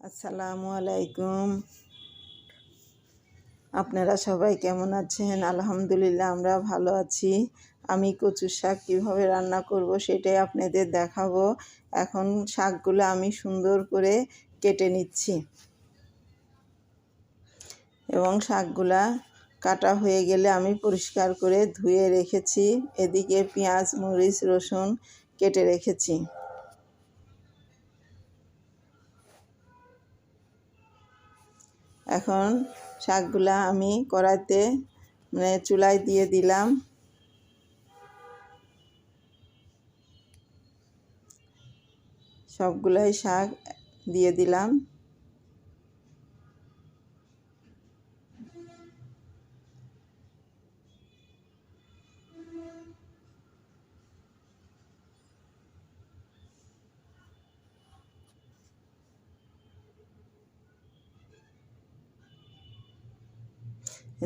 আসসালামু আলাইকুম। আপনারা সবাই কেমন আছেন? আলহামদুলিল্লাহ, আমরা ভালো আছি। আমি কচু শাক কীভাবে রান্না করব সেটাই আপনাদের দেখাবো। এখন শাকগুলো আমি সুন্দর করে কেটে নিচ্ছি। এবং শাকগুলা কাটা হয়ে গেলে আমি পরিষ্কার করে ধুয়ে রেখেছি। এদিকে পেঁয়াজ, মরিচ, রসুন কেটে রেখেছি। এখন শাকগুলা আমি কড়াইতে মানে চুলায় দিয়ে দিলাম। সবগুলাই শাক দিয়ে দিলাম।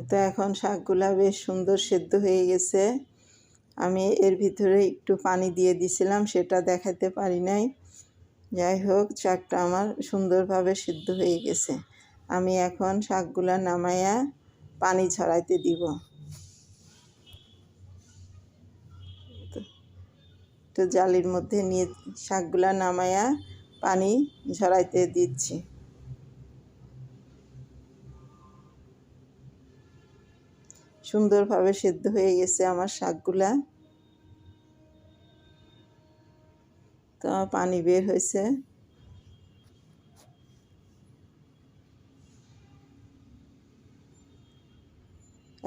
তো এখন শাকগুলা বেশ সুন্দর সেদ্ধ হয়ে গেছে। আমি এর ভিতরে একটু পানি দিয়ে দিছিলাম, সেটা দেখাতে পারি নাই। যাই হোক, শাকটা আমার সুন্দরভাবে সিদ্ধ হয়ে গেছে। আমি এখন শাকগুলা নামাইয়া পানি ছড়াইতে দিব। তো জালির মধ্যে নিয়ে শাকগুলা নামাইয়া পানি ঝরাইতে দিচ্ছি। সুন্দরভাবে সেদ্ধ হয়ে গেছে আমার শাকগুলা। তো পানি বের হয়েছে।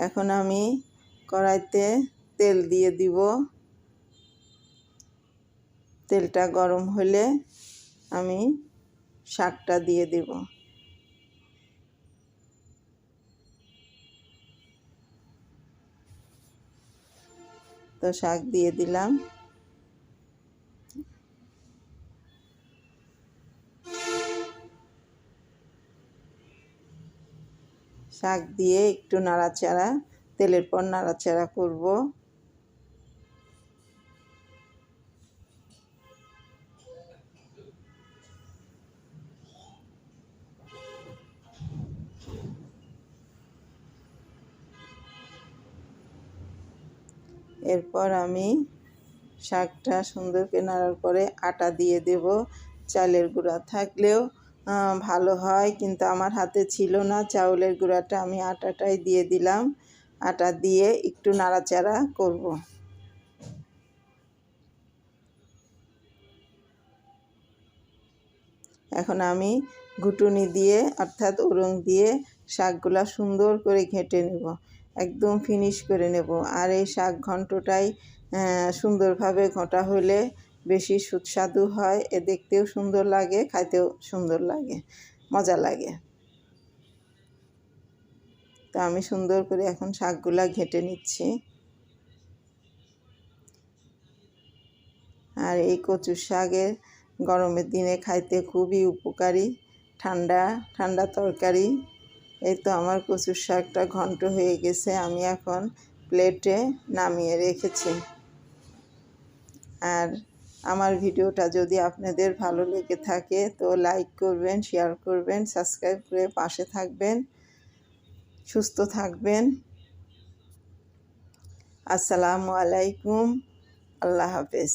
এখন আমি কড়াইতে তেল দিয়ে দিব। তেলটা গরম হলে আমি শাকটা দিয়ে দেব। তো শাক দিয়ে দিলাম। শাক দিয়ে একটু নাড়াচাড়া তেলের পর নাড়াচাড়া করব। এরপর আমি শাকটা সুন্দর করে নাড়ার পরে আটা দিয়ে দেব। চালের গুঁড়া থাকলেও ভালো হয়, কিন্তু আমার হাতে ছিল না। চাউলের গুঁড়াটা আমি আটাটাই দিয়ে দিলাম। আটা দিয়ে একটু নাড়াচাড়া করব। এখন আমি ঘুটুনি দিয়ে, অর্থাৎ উরং দিয়ে শাকগুলা সুন্দর করে ঘেঁটে নেব। একদম ফিনিশ করে নেব। আর এই শাক ঘন্টটাই সুন্দরভাবে ঘটা হলে বেশি সুস্বাদু হয়। এ দেখতেও সুন্দর লাগে, খাইতেও সুন্দর লাগে, মজা লাগে। তো আমি সুন্দর করে এখন শাকগুলা ঘেটে নিচ্ছি। আর এই কচু শাকের গরমের দিনে খাইতে খুবই উপকারী। ঠান্ডা ঠান্ডা তরকারি। এই তো আমার কচুর শাকটা ঘন্ট হয়ে গেছে, আমি এখন প্লেটে নামিয়ে রেখেছি। আর আমার ভিডিওটা যদি আপনাদের ভালো লেগে থাকে তো লাইক করবেন, শেয়ার করবেন, সাবস্ক্রাইব করে পাশে থাকবেন, সুস্থ থাকবেন। আসসালামু আলাইকুম, আল্লাহ হাফেজ।